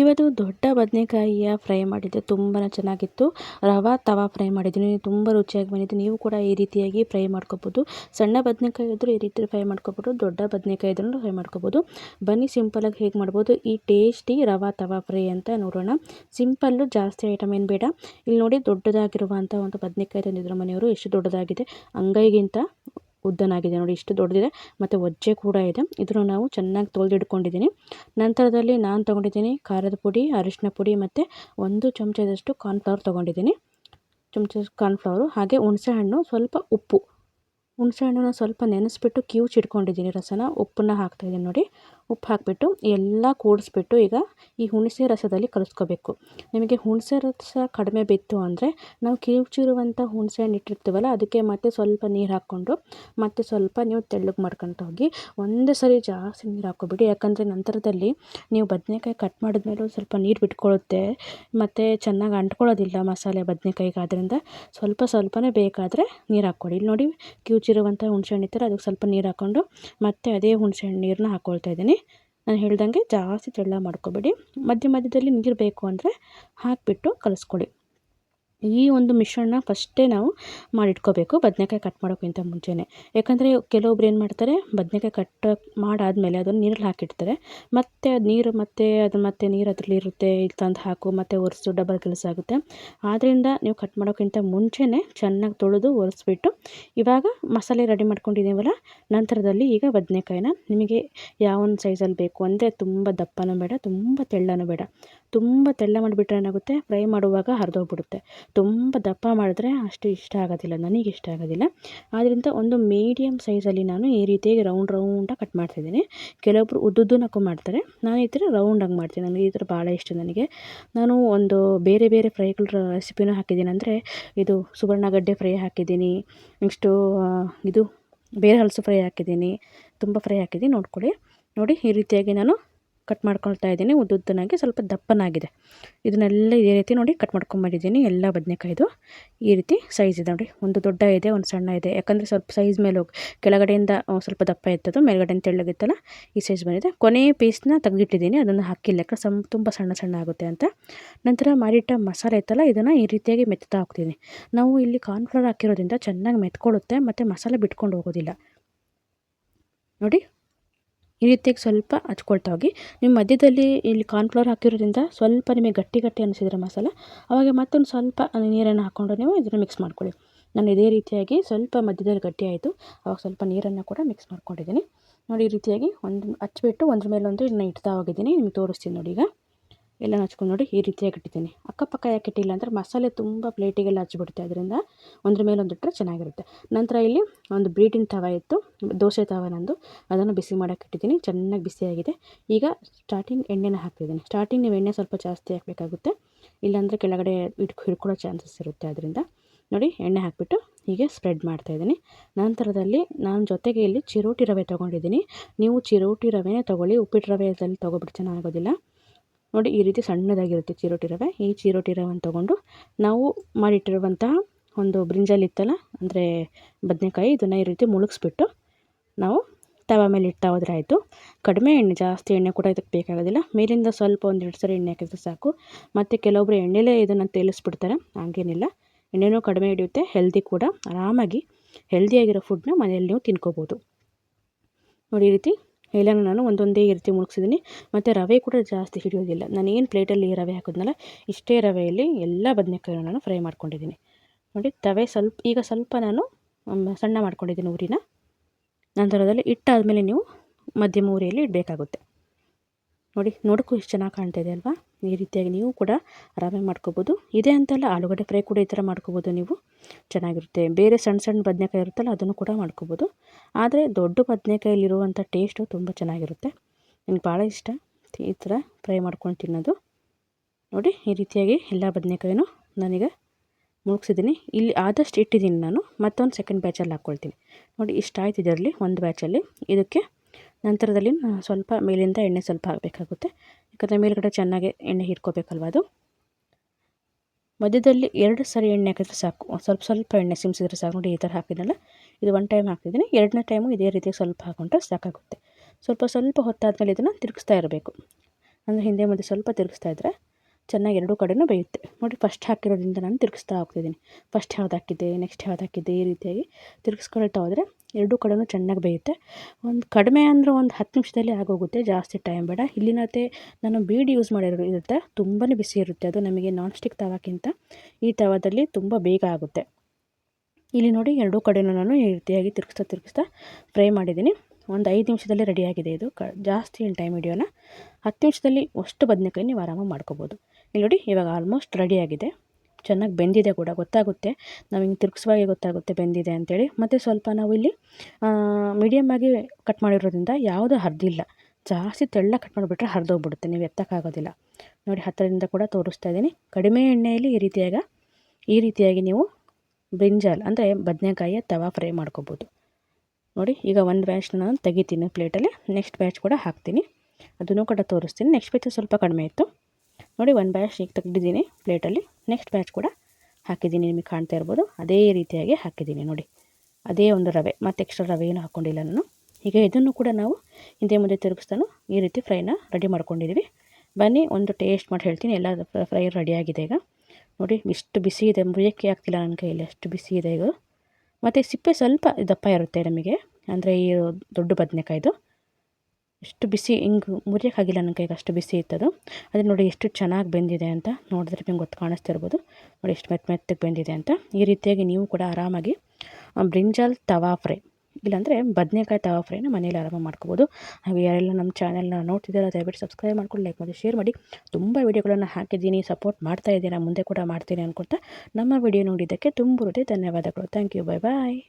ಇವತ್ತು ದೊಡ್ಡ ಬದನೆಕಾಯಿಯ ಫ್ರೈ ಮಾಡಿದ್ದೆ ತುಂಬಾ ಚೆನ್ನಾಗಿತ್ತು. ರವಾ, ತವಾ ಫ್ರೈ ಮಾಡಿದ್ದೀನಿ. ತುಂಬ ರುಚಿಯಾಗಿ ಬಂದಿತ್ತು. ನೀವು ಕೂಡ ಈ ರೀತಿಯಾಗಿ ಫ್ರೈ ಮಾಡ್ಕೋಬೋದು. ಸಣ್ಣ ಬದನೆಕಾಯಿ ಇದ್ದರೂ ಈ ರೀತಿ ಫ್ರೈ ಮಾಡ್ಕೊಬೋದು. ದೊಡ್ಡ ಬದನೆಕಾಯಿ ಇದ್ರೂ ಫ್ರೈ ಮಾಡ್ಕೊಬೋದು. ಬನ್ನಿ ಸಿಂಪಲಾಗಿ ಹೇಗೆ ಮಾಡ್ಬೋದು. ಈ ಟೇಸ್ಟಿ ರವೆ, ತವಾ ಫ್ರೈ ಅಂತ ನೋಡೋಣ. ಸಿಂಪಲ್ಲು ಜಾಸ್ತಿ ಐಟಮ್ ಏನು ಬೇಡ. ಇಲ್ಲಿ ನೋಡಿ ದೊಡ್ಡದಾಗಿರುವಂಥ ಒಂದು ಬದನೆಕಾಯಿ ತಂದಿದ್ರು ಮನೆಯವರು. ಎಷ್ಟು ದೊಡ್ಡದಾಗಿದೆ. ಅಂಗೈಗಿಂತ ಉದ್ದನಾಗಿದೆ ನೋಡಿ, ಇಷ್ಟು ದೊಡ್ಡದಿದೆ. ಮತ್ತು ಒಜ್ಜೆ ಕೂಡ ಇದೆ. ಇದನ್ನು ನಾವು ಚೆನ್ನಾಗಿ ತೊಳೆದಿಟ್ಕೊಂಡಿದ್ದೀನಿ ನಂತರದಲ್ಲಿ ನಾನು ತೊಗೊಂಡಿದ್ದೀನಿ ಖಾರದ ಪುಡಿ ಅರಿಶಿನ ಪುಡಿ ಮತ್ತು ಒಂದು ಚಮಚದಷ್ಟು ಕಾರ್ನ್ಫ್ಲವರ್ ತೊಗೊಂಡಿದ್ದೀನಿ ಚಮಚ ಕಾರ್ನ್ಫ್ಲವರು ಹಾಗೆ ಹುಣಸೆಹಣ್ಣು ಸ್ವಲ್ಪ ಉಪ್ಪು. ಹುಣಸೆಹಣ್ಣನ್ನ ಸ್ವಲ್ಪ ನೆನೆಸ್ಬಿಟ್ಟು ಕಿವುಚಿಟ್ಕೊಂಡಿದ್ದೀನಿ ರಸನ. ಉಪ್ಪನ್ನ ಹಾಕ್ತಾಯಿದ್ದೀನಿ ನೋಡಿ. ಉಪ್ಪು ಹಾಕಿಬಿಟ್ಟು ಎಲ್ಲ ಕೂಡಿಸ್ಬಿಟ್ಟು ಈಗ ಈ ಹುಣಸೆ ರಸದಲ್ಲಿ ಕಲಿಸ್ಕೋಬೇಕು. ನಿಮಗೆ ಹುಣಸೆ ರಸ ಕಡಿಮೆ ಬಿತ್ತು ಅಂದರೆ ನಾವು ಕಿವುಚಿರುವಂಥ ಹುಣಸೆ ಹಣ್ಣು ಇಟ್ಟಿರ್ತೀವಲ್ಲ, ಅದಕ್ಕೆ ಮತ್ತೆ ಸ್ವಲ್ಪ ನೀರು ಹಾಕ್ಕೊಂಡು, ಮತ್ತೆ ಸ್ವಲ್ಪ ನೀವು ತೆಳ್ಳಗೆ ಮಾಡ್ಕೊತ ಹೋಗಿ ಒಂದೇ ಸರಿ ಜಾಸ್ತಿ ನೀರು ಹಾಕ್ಕೊಬಿಡಿ. ಯಾಕಂದರೆ ನಂತರದಲ್ಲಿ ನೀವು ಬದನೇಕಾಯಿ ಕಟ್ ಮಾಡಿದ್ಮೇಲೂ ಸ್ವಲ್ಪ ನೀರು ಬಿಟ್ಕೊಳ್ಳುತ್ತೆ ಮತ್ತು ಚೆನ್ನಾಗಿ ಅಂಟ್ಕೊಳ್ಳೋದಿಲ್ಲ ಮಸಾಲೆ ಬದನೇಕಾಯಿಗೆ. ಆದ್ದರಿಂದ ಸ್ವಲ್ಪ ಸ್ವಲ್ಪನೇ ಬೇಕಾದರೆ ನೀರು ಹಾಕ್ಕೊಡಿ. ಇಲ್ಲಿ ನೋಡಿ ಕಿವುಚಿರುವಂಥ ಹುಣಸೆಹಣ್ಣು ಇರ್ತಾರೆ ಅದಕ್ಕೆ ಸ್ವಲ್ಪ ನೀರು ಹಾಕ್ಕೊಂಡು ಮತ್ತೆ ಅದೇ ಹುಣಸೆಹಣ್ಣು ನೀರನ್ನ ಹಾಕ್ಕೊಳ್ತಾ ಇದ್ದೀನಿ. ನಾನು ಹೇಳ್ದಂಗೆ ಜಾಸ್ತಿ ತೆಳ್ಳ ಮಾಡ್ಕೊಬೇಡಿ. ಮಧ್ಯ ಮಧ್ಯದಲ್ಲಿ ನೀರು ಬೇಕು ಅಂದರೆ ಹಾಕಿಬಿಟ್ಟು ಕಲಿಸ್ಕೊಳ್ಳಿ ಈ ಒಂದು ಮಿಶ್ರಣ ಫಸ್ಟೇ ನಾವು ಮಾಡಿಟ್ಕೋಬೇಕು. ಬದನೇಕಾಯಿ ಕಟ್ ಮಾಡೋಕ್ಕಿಂತ ಮುಂಚೆನೇ. ಯಾಕಂದರೆ ಕೆಲವೊಬ್ರು ಏನು ಮಾಡ್ತಾರೆ, ಬದನೇಕಾಯಿ ಕಟ್ ಮಾಡಾದಮೇಲೆ ಅದನ್ನು ನೀರಲ್ಲಿ ಹಾಕಿಡ್ತಾರೆ. ಮತ್ತು ಅದು ನೀರು, ಮತ್ತು ಅದು ಮತ್ತು ನೀರು ಅದರಲ್ಲಿ ಇರುತ್ತೆ ಇಲ್ಲಿ ತಂದು ಹಾಕು, ಮತ್ತು ಒರೆಸು ಡಬಲ್ ಕೆಲಸ ಆಗುತ್ತೆ. ಆದ್ದರಿಂದ ನೀವು ಕಟ್ ಮಾಡೋಕ್ಕಿಂತ ಮುಂಚೆನೇ ಚೆನ್ನಾಗಿ ತೊಳೆದು ಒರೆಸ್ಬಿಟ್ಟು, ಇವಾಗ ಮಸಾಲೆ ರೆಡಿ ಮಾಡ್ಕೊಂಡಿದ್ದೀವಲ್ಲ, ನಂತರದಲ್ಲಿ ಈಗ ಬದನೇಕಾಯಿನ ನಿಮಗೆ ಯಾವೊಂದು ಸೈಜಲ್ಲಿ ಬೇಕು ಅಂದರೆ ತುಂಬ ದಪ್ಪನೂ ಬೇಡ, ತುಂಬ ತೆಳ್ಳನೂ ಬೇಡ. ತುಂಬ ತೆಳ್ಳ ಮಾಡಿಬಿಟ್ರೆ ಏನಾಗುತ್ತೆ, ಫ್ರೈ ಮಾಡುವಾಗ ಹರಿದೋಗ್ಬಿಡುತ್ತೆ. ತುಂಬ ದಪ್ಪ ಮಾಡಿದ್ರೆ ಅಷ್ಟು ಇಷ್ಟ ಆಗೋದಿಲ್ಲ, ನನಗೆ ಇಷ್ಟ ಆಗೋದಿಲ್ಲ. ಆದ್ದರಿಂದ ಒಂದು ಮೀಡಿಯಮ್ ಸೈಜಲ್ಲಿ ನಾನು ಈ ರೀತಿಯಾಗಿ ರೌಂಡ್ ರೌಂಡಾಗಿ ಕಟ್ ಮಾಡ್ತಿದ್ದೀನಿ. ಕೆಲವೊಬ್ಬರು ಉದ್ದುದ್ದನಕ್ಕೂ ಮಾಡ್ತಾರೆ. ನಾನು ಈ ಥರ ರೌಂಡಾಗಿ ಮಾಡ್ತೀನಿ. ನನಗೆ ಈ ಥರ ಭಾಳ ಇಷ್ಟ ನನಗೆ. ನಾನು ಒಂದು ಬೇರೆ ಬೇರೆ ಫ್ರೈಗಳ ರೆಸಿಪಿನೂ ಹಾಕಿದ್ದೀನಿ ಅಂದರೆ ಇದು ಸುವರ್ಣಗಡ್ಡೆ ಫ್ರೈ ಹಾಕಿದ್ದೀನಿ, ನೆಕ್ಸ್ಟು ಇದು ಬೇರೆ ಹಲಸು ಫ್ರೈ ಹಾಕಿದ್ದೀನಿ, ತುಂಬ ಫ್ರೈ ಹಾಕಿದ್ದೀನಿ. ನೋಡ್ಕೊಳ್ಳಿ. ನೋಡಿ ಈ ರೀತಿಯಾಗಿ ನಾನು ಕಟ್ ಮಾಡ್ಕೊಳ್ತಾ ಇದ್ದೀನಿ. ಉದ್ದುದ್ದನಾಗಿ ಸ್ವಲ್ಪ ದಪ್ಪನಾಗಿದೆ. ಇದನ್ನೆಲ್ಲ ಇದೇ ರೀತಿ ನೋಡಿ ಕಟ್ ಮಾಡ್ಕೊಂಬಂದಿದ್ದೀನಿ ಎಲ್ಲ ಬದನೇಕಾಯ್ದು. ಈ ರೀತಿ ಸೈಜ್ ಇದೆ ನೋಡಿ. ಒಂದು ದೊಡ್ಡ ಇದೆ, ಒಂದು ಸಣ್ಣ ಇದೆ. ಯಾಕಂದರೆ ಸ್ವಲ್ಪ ಸೈಜ್ ಮೇಲೆ ಹೋಗಿ ಕೆಳಗಡೆಯಿಂದ ಸ್ವಲ್ಪ ದಪ್ಪ ಇರ್ತದೆ ಮೇಲ್ಗಡೆಯಿಂದ ತೆಳ್ಳಗಿತ್ತಲ್ಲ, ಈ ಸೈಜ್ ಬಂದಿದೆ. ಕೊನೆಯ ಪೀಸ್ನ ತೆಗೆದಿಟ್ಟಿದ್ದೀನಿ. ಅದನ್ನು ಹಾಕಿಲ್ಲ. ಯಾಕಂದ್ರೆ ಸಮ್ ತುಂಬ ಸಣ್ಣ ಸಣ್ಣ ಆಗುತ್ತೆ ಅಂತ. ನಂತರ ಮಾಡಿಟ್ಟ ಮಸಾಲೆ ಇತ್ತಲ್ಲ ಇದನ್ನು ಈ ರೀತಿಯಾಗಿ ಮೆತ್ತಾ ಹಾಕ್ತೀನಿ. ನಾವು ಇಲ್ಲಿ ಕಾರ್ನ್ಫ್ಲವರ್ ಹಾಕಿರೋದ್ರಿಂದ ಚೆನ್ನಾಗಿ ಮೆತ್ಕೊಳ್ಳುತ್ತೆ ಮತ್ತು ಮಸಾಲೆ ಬಿಟ್ಕೊಂಡು ಹೋಗೋದಿಲ್ಲ. ನೋಡಿ ಈ ರೀತಿಯಾಗಿ ಸ್ವಲ್ಪ ಹಚ್ಕೊಳ್ತಾ ಹೋಗಿ. ನಿಮ್ಮ ಮಧ್ಯದಲ್ಲಿ ಇಲ್ಲಿ ಕಾರ್ನ್ಫ್ಲವರ್ ಹಾಕಿರೋದ್ರಿಂದ ಸ್ವಲ್ಪ ನಿಮಗೆ ಗಟ್ಟಿ ಗಟ್ಟಿ ಅನಿಸಿದ್ರೆ ಮಸಾಲ. ಅವಾಗ ಮತ್ತೊಂದು ಸ್ವಲ್ಪ ನೀರನ್ನು ಹಾಕ್ಕೊಂಡು ನೀವು ಇದನ್ನು ಮಿಕ್ಸ್ ಮಾಡ್ಕೊಳ್ಳಿ. ನಾನು ಇದೇ ರೀತಿಯಾಗಿ ಸ್ವಲ್ಪ ಮಧ್ಯದಲ್ಲಿ ಗಟ್ಟಿ ಆಯಿತು. ಅವಾಗ ಸ್ವಲ್ಪ ನೀರನ್ನು ಕೂಡ ಮಿಕ್ಸ್ ಮಾಡ್ಕೊಂಡಿದ್ದೀನಿ. ನೋಡಿ ಈ ರೀತಿಯಾಗಿ ಒಂದು ಹಚ್ಬಿಟ್ಟು ಒಂದ್ರ ಮೇಲೆ ಒಂದು ಇಟ್ತಾ ಹೋಗಿದ್ದೀನಿ. ನಿಮಗೆ ತೋರಿಸ್ತೀನಿ ನೋಡಿ ಈಗ. ಎಲ್ಲ ಹಚ್ಕೊಂಡು ನೋಡಿ ಈ ರೀತಿಯಾಗಿ ಇಟ್ಟಿದ್ದೀನಿ. ಅಕ್ಕಪಕ್ಕ ಯಾಕೆ ಇಟ್ಟಿಲ್ಲ ಅಂದರೆ ಮಸಾಲೆ ತುಂಬ ಪ್ಲೇಟಿಗೆಲ್ಲ ಹಚ್ಚಿಬಿಡುತ್ತೆ ಅದರಿಂದ ಒಂದ್ರ ಮೇಲೆ ಒಂದು ಇಟ್ಟರೆ ಚೆನ್ನಾಗಿರುತ್ತೆ. ನಂತರ ಇಲ್ಲಿ ಒಂದು ಬ್ರೀಡಿನ ತವ ಇತ್ತು, ದೋಸೆ ತವ ನಂದು. ಅದನ್ನು ಬಿಸಿ ಮಾಡೋಕೆ ಇಟ್ಟಿದ್ದೀನಿ. ಚೆನ್ನಾಗಿ ಬಿಸಿಯಾಗಿದೆ. ಈಗ ಸ್ಟಾರ್ಟಿಂಗ್ ಎಣ್ಣೆನ ಹಾಕ್ತಿದ್ದೀನಿ. ಸ್ಟಾರ್ಟಿಂಗ್ ನೀವು ಎಣ್ಣೆ ಸ್ವಲ್ಪ ಜಾಸ್ತಿ ಹಾಕಬೇಕಾಗುತ್ತೆ. ಇಲ್ಲಾಂದರೆ ಕೆಳಗಡೆ ಇಟ್ಕೊ ಹಿಡ್ಕೊಳ್ಳೋ ಚಾನ್ಸಸ್ ಇರುತ್ತೆ ಅದರಿಂದ. ನೋಡಿ, ಎಣ್ಣೆ ಹಾಕಿಬಿಟ್ಟು ಹೀಗೆ ಸ್ಪ್ರೆಡ್ ಮಾಡ್ತಾಯಿದ್ದೀನಿ ನಂತರದಲ್ಲಿ ನಾನು ಜೊತೆಗೆ ಇಲ್ಲಿ ಚಿರೋಟಿ ರವೆ ತೊಗೊಂಡಿದ್ದೀನಿ. ನೀವು ಚಿರೋಟಿ ರವೆನೇ ತೊಗೊಳ್ಳಿ ಉಪ್ಪಿಟ್ಟು ರವೆಯಲ್ಲಿ ತೊಗೊಬಿಟ್ಟು ಚೆನ್ನಾಗೋದಿಲ್ಲ ನೋಡಿ ಈ ರೀತಿ ಸಣ್ಣದಾಗಿರುತ್ತೆ ಚಿರೋಟಿ ರವೆ ಈ ಚಿರೋಟಿ ರವೆನ ತೊಗೊಂಡು ನಾವು ಮಾಡಿಟ್ಟಿರುವಂತಹ ಒಂದು ಬ್ರಿಂಜಲ್ ಇತ್ತಲ್ಲ, ಅಂದರೆ ಬದನೆಕಾಯಿ ಇದನ್ನು ಈ ರೀತಿ ಮುಳುಗಿಸ್ಬಿಟ್ಟು ನಾವು ತವ ಮೇಲೆ ಇಡ್ತಾ ಹೋದ್ರೆ ಆಯಿತು. ಕಡಿಮೆ ಎಣ್ಣೆ, ಜಾಸ್ತಿ ಎಣ್ಣೆ ಕೂಡ ಇದಕ್ಕೆ ಬೇಕಾಗೋದಿಲ್ಲ. ಮೇಲಿಂದ ಸ್ವಲ್ಪ ಒಂದು ಎರಡು ಸರಿ ಎಣ್ಣೆ ಹಾಕಿದ್ರೆ ಸಾಕು. ಮತ್ತು ಕೆಲವೊಬ್ಬರು ಎಣ್ಣೆಲೇ ಇದನ್ನು ತೇಲಿಸ್ಬಿಡ್ತಾರೆ, ಹಾಗೇನಿಲ್ಲ. ಎಣ್ಣೆನೂ ಕಡಿಮೆ ಹಿಡಿಯುತ್ತೆ ಹೆಲ್ದಿ ಕೂಡ. ಆರಾಮಾಗಿ ಹೆಲ್ದಿಯಾಗಿರೋ ಫುಡ್ನ ಮನೆಯಲ್ಲಿ ನೀವು ತಿನ್ಕೋಬೋದು. ನೋಡಿ ಈ ರೀತಿ ಎಲ್ಲನೂ ನಾನು ಒಂದೊಂದೇ ಇರ್ತಿ ರೀತಿ ಮುಳುಗ್ಸಿದ್ದೀನಿ. ಮತ್ತು ರವೆ ಕೂಡ ಜಾಸ್ತಿ ಹಿಡಿಯೋದಿಲ್ಲ. ನಾನು ಏನು ಪ್ಲೇಟಲ್ಲಿ ರವೆ ಹಾಕಿದ್ನಲ್ಲ, ಇಷ್ಟೇ ರವೆಯಲ್ಲಿ ಎಲ್ಲ ಬದನೆಕಾಯಿ ನಾನು ಫ್ರೈ ಮಾಡ್ಕೊಂಡಿದ್ದೀನಿ. ನೋಡಿ, ತವೆ ಸ್ವಲ್ಪ, ಈಗ ಸ್ವಲ್ಪ ನಾನು ಸಣ್ಣ ಮಾಡ್ಕೊಂಡಿದ್ದೀನಿ ಊರಿನ. ನಂತರದಲ್ಲಿ ಇಟ್ಟಾದಮೇಲೆ ನೀವು ಮಧ್ಯಮ ಉರಿಯಲ್ಲಿ ಇಡಬೇಕಾಗುತ್ತೆ. ನೋಡಿ, ನೋಡೋಕ್ಕೂ ಎಷ್ಟು ಚೆನ್ನಾಗಿ ಕಾಣ್ತಾ ಇದೆ ಅಲ್ವಾ? ಈ ರೀತಿಯಾಗಿ ನೀವು ಕೂಡ ರವೆ ಮಾಡ್ಕೋಬೋದು. ಇದೇ ಅಂತಲ್ಲ, ಆಲೂಗಡ್ಡೆ ಫ್ರೈ ಕೂಡ ಈ ಥರ ಮಾಡ್ಕೋಬೋದು ನೀವು. ಚೆನ್ನಾಗಿರುತ್ತೆ. ಬೇರೆ ಸಣ್ಣ ಸಣ್ಣ ಬದನೆಕಾಯಿ ಇರುತ್ತಲ್ಲ, ಅದನ್ನು ಕೂಡ ಮಾಡ್ಕೋಬೋದು. ಆದರೆ ದೊಡ್ಡ ಬದನೇಕಾಯಲ್ಲಿರುವಂಥ ಟೇಸ್ಟು ತುಂಬ ಚೆನ್ನಾಗಿರುತ್ತೆ. ನನಗೆ ಭಾಳ ಇಷ್ಟ ಈ ಥರ ಫ್ರೈ ಮಾಡ್ಕೊಂಡು ತಿನ್ನೋದು. ನೋಡಿ, ಈ ರೀತಿಯಾಗಿ ಎಲ್ಲ ಬದನೆಕಾಯಿನೂ ನನಗೆ ಮುಳುಗ್ಸಿದ್ದೀನಿ. ಇಲ್ಲಿ ಆದಷ್ಟು ಇಟ್ಟಿದ್ದೀನಿ ನಾನು, ಮತ್ತೊಂದು ಸೆಕೆಂಡ್ ಬ್ಯಾಚಲ್ಲಿ ಹಾಕ್ಕೊಳ್ತೀನಿ. ನೋಡಿ, ಇಷ್ಟ ಆಯ್ತು ಇದರಲ್ಲಿ, ಒಂದು ಬ್ಯಾಚಲ್ಲಿ ಇದಕ್ಕೆ ನಂತರದಲ್ಲಿ ಸ್ವಲ್ಪ ಮೇಲಿಂದ ಎಣ್ಣೆ ಸ್ವಲ್ಪ ಹಾಕಬೇಕಾಗುತ್ತೆ. ಯಾಕಂದರೆ ಮೇಲುಗಡೆ ಚೆನ್ನಾಗಿ ಎಣ್ಣೆ ಹಿಡ್ಕೋಬೇಕಲ್ವ ಅದು? ಮಧ್ಯದಲ್ಲಿ ಎರಡು ಸರಿ ಎಣ್ಣೆ ಹಾಕಿದ್ರೆ ಸಾಕು. ಸ್ವಲ್ಪ ಸ್ವಲ್ಪ ಎಣ್ಣೆ ಸಿಮ್ಸಿದ್ರೆ ಸಾಕು. ನೋಡಿ ಈ ಥರ ಹಾಕಿದ್ನಲ್ಲ? ಇದು ಒನ್ ಟೈಮ್ ಹಾಕಿದ್ದೀನಿ. ಎರಡನೇ ಟೈಮು ಇದೇ ರೀತಿ ಸ್ವಲ್ಪ ಹಾಕೊಂಡ್ರೆ ಸಾಕಾಗುತ್ತೆ. ಸ್ವಲ್ಪ ಸ್ವಲ್ಪ ಹೊತ್ತಾದಮೇಲೆ ಇದನ್ನು ತಿರುಗಿಸ್ತಾ ಇರಬೇಕು. ಅಂದರೆ ಹಿಂದೆ ಮುಂದೆ ಸ್ವಲ್ಪ ತಿರುಗಿಸ್ತಾ ಇದ್ದರೆ ಚೆನ್ನಾಗಿ ಎರಡೂ ಕಡೆಯೂ ಬೇಯುತ್ತೆ. ನೋಡಿ ಫಸ್ಟ್ ಹಾಕಿರೋದ್ರಿಂದ ನಾನು ತಿರುಗಿಸ್ತಾ ಹೋಗ್ತಿದ್ದೀನಿ. ಫಸ್ಟ್ ಯಾವ್ದು ಹಾಕಿದ್ದೆ ನೆಕ್ಸ್ಟ್ ಯಾವ್ದು ಹಾಕಿದ್ದೆ ಈ ರೀತಿಯಾಗಿ ತಿರುಗಿಸ್ಕೊಳ್ತಾ ಹೋದರೆ ಎರಡೂ ಕಡೆಯೂ ಚೆನ್ನಾಗಿ ಬೇಯುತ್ತೆ. ಒಂದು ಕಡಿಮೆ ಅಂದರೆ ಒಂದು ಹತ್ತು ನಿಮಿಷದಲ್ಲಿ ಆಗೋಗುತ್ತೆ, ಜಾಸ್ತಿ ಟೈಮ್ ಬೇಡ. ಇಲ್ಲಿನತ್ತೆ ನಾನು ಬೀಡ್ ಯೂಸ್ ಮಾಡಿರೋ ಇರುತ್ತೆ ತುಂಬಾ ಬಿಸಿ ಇರುತ್ತೆ. ಅದು ನಮಗೆ ನಾನ್ ಸ್ಟಿಕ್ ತವಕ್ಕಿಂತ ಈ ತವಾದಲ್ಲಿ ತುಂಬ ಬೇಗ ಆಗುತ್ತೆ. ಇಲ್ಲಿ ನೋಡಿ, ಎರಡೂ ಕಡೆಯೂ ನಾನು ಈ ರೀತಿಯಾಗಿ ತಿರುಗಿಸ್ತಾ ತಿರುಗಿಸ್ತಾ ಫ್ರೈ ಮಾಡಿದ್ದೀನಿ. ಒಂದು ಐದು ನಿಮಿಷದಲ್ಲಿ ರೆಡಿಯಾಗಿದೆ ಇದು. ಕ, ಜಾಸ್ತಿ ಏನು ಟೈಮ್ ಹಿಡಿಯೋಣ. ಹತ್ತು ನಿಮಿಷದಲ್ಲಿ ಅಷ್ಟು ಬದನೆಕಾಯಿ ನೀವು ಆರಾಮಾಗಿ ಮಾಡ್ಕೋಬೋದು. ಇಲ್ಲಿ ನೋಡಿ, ಇವಾಗ ಆಲ್ಮೋಸ್ಟ್ ರೆಡಿಯಾಗಿದೆ ಚೆನ್ನಾಗಿ ಬೆಂದಿದೆ ಕೂಡ, ಗೊತ್ತಾಗುತ್ತೆ. ನಾವು ಹಿಂಗೆ ತಿರುಗಿಸುವಾಗೆ ಗೊತ್ತಾಗುತ್ತೆ ಬೆಂದಿದೆ ಅಂತೇಳಿ. ಮತ್ತು ಸ್ವಲ್ಪ ನಾವು ಇಲ್ಲಿ ಮೀಡಿಯಮ್ಮಾಗಿ ಕಟ್ ಮಾಡಿರೋದ್ರಿಂದ ಯಾವುದೂ ಹರಿದಿಲ್ಲ. ಜಾಸ್ತಿ ತೆಳ್ಳ ಕಟ್ ಮಾಡಿಬಿಟ್ರೆ ಹರಿದೋಗ್ಬಿಡುತ್ತೆ, ನೀವು ಎತ್ತಕ್ಕಾಗೋದಿಲ್ಲ. ನೋಡಿ ಹತ್ತಿರದಿಂದ ಕೂಡ ತೋರಿಸ್ತಾ ಇದ್ದೀನಿ. ಕಡಿಮೆ ಎಣ್ಣೆಯಲ್ಲಿ ಈ ರೀತಿಯಾಗ, ಈ ರೀತಿಯಾಗಿ ನೀವು ಬ್ರಿಂಜಾಲ್, ಅಂದರೆ ಬದನೆಕಾಯಿಯ ತವಾ ಫ್ರೈ ಮಾಡ್ಕೋಬೋದು. ನೋಡಿ, ಈಗ ಒಂದು ಬ್ಯಾಚ್ ನಾನು ತೆಗಿತೀನಿ ಪ್ಲೇಟಲ್ಲಿ ನೆಕ್ಸ್ಟ್ ಬ್ಯಾಚ್ ಕೂಡ ಹಾಕ್ತೀನಿ. ಅದನ್ನು ಕೂಡ ತೋರಿಸ್ತೀನಿ. ನೆಕ್ಸ್ಟ್ ಬ್ಯಾಚ್ ಸ್ವಲ್ಪ ಕಡಿಮೆ ಇತ್ತು. ನೋಡಿ ಒಂದು ಬ್ಯಾಚ್ ಈಗ ತೆಗೆದಿದ್ದೀನಿ ಪ್ಲೇಟಲ್ಲಿ ನೆಕ್ಸ್ಟ್ ಬ್ಯಾಚ್ ಕೂಡ ಹಾಕಿದ್ದೀನಿ, ನಿಮಗೆ ಕಾಣ್ತಾ ಇರ್ಬೋದು. ಅದೇ ರೀತಿಯಾಗಿ ಹಾಕಿದ್ದೀನಿ ನೋಡಿ. ಅದೇ ಒಂದು ರವೆ, ಮತ್ತು ಎಕ್ಸ್ಟ್ರಾ ರವೆ ಏನು ಹಾಕ್ಕೊಂಡಿಲ್ಲ ನಾನು. ಈಗ ಇದನ್ನು ಕೂಡ ನಾವು ಹಿಂದೆ ಮುಂದೆ ತಿರುಗಿಸ್ತಾನು ಈ ರೀತಿ ಫ್ರೈನ ರೆಡಿ ಮಾಡ್ಕೊಂಡಿದ್ದೀವಿ. ಬನ್ನಿ, ಒಂದು ಟೇಸ್ಟ್ ಮಾಡಿ ಹೇಳ್ತೀನಿ. ಎಲ್ಲ ಫ್ರೈ ರೆಡಿಯಾಗಿದೆ ಈಗ. ನೋಡಿ, ಇಷ್ಟು ಬಿಸಿ ಇದೆ. ಮುರಿಯೋಕ್ಕೆ ಆಗ್ತಿಲ್ಲ ನನ್ನ ಕೈಯಲ್ಲಿ, ಅಷ್ಟು ಬಿಸಿ ಇದೆ ಇದು ಮತ್ತು ಸಿಪ್ಪೆ ಸ್ವಲ್ಪ ದಪ್ಪ ಇರುತ್ತೆ ನಮಗೆ. ಅಂದರೆ ಈ ದೊಡ್ಡ ಬದನೆಕಾಯ್ದು. ಎಷ್ಟು ಬಿಸಿ ಹಿಂಗೆ ಮುರಿಯೋಕ್ಕಾಗಿಲ್ಲ ನನ್ನ ಕೈಗೆ, ಅಷ್ಟು ಬಿಸಿ ಇತ್ತದು. ಅದೇ ನೋಡಿ ಎಷ್ಟು ಚೆನ್ನಾಗಿ ಬೆಂದಿದೆ ಅಂತ ನೋಡಿದ್ರೆ ನಿಮ್ಗೆ ಗೊತ್ತು ಕಾಣಿಸ್ತಿರ್ಬೋದು. ನೋಡಿ ಎಷ್ಟು ಮೆತ್ತ ಮೆತ್ತಗೆ ಬೆಂದಿದೆ ಅಂತ. ಈ ರೀತಿಯಾಗಿ ನೀವು ಕೂಡ ಆರಾಮಾಗಿ ಬ್ರಿಂಜಾಲ್ ತವಾ ಫ್ರೈ, ಇಲ್ಲಾಂದರೆ ಬದನೆಕಾಯಿ ತವಾ ಫ್ರೈನ ಮನೇಲಿ ಆರಾಮ ಮಾಡ್ಕೋಬೋದು. ಹಾಗೆ ಯಾರೆಲ್ಲ ನಮ್ಮ ಚಾನೆಲ್ನ ನೋಡ್ತಿದ್ದೀರ, ದಯವಿಟ್ಟು ಸಬ್ಸ್ಕ್ರೈಬ್ ಮಾಡ್ಕೊಂಡು ಲೈಕ್ ಮಾಡಿ, ಶೇರ್ ಮಾಡಿ. ತುಂಬ ವೀಡಿಯೋಗಳನ್ನು ಹಾಕಿದ್ದೀನಿ, ಸಪೋರ್ಟ್ ಮಾಡ್ತಾ ಇದ್ದೀರಾ, ಮುಂದೆ ಕೂಡ ಮಾಡ್ತೀನಿ ಅಂದ್ಕೊಳ್ತಾ ನಮ್ಮ ವಿಡಿಯೋ ನೋಡಿದ್ದಕ್ಕೆ ತುಂಬ ಹೃದಯ ಧನ್ಯವಾದಗಳು. Thank you, bye bye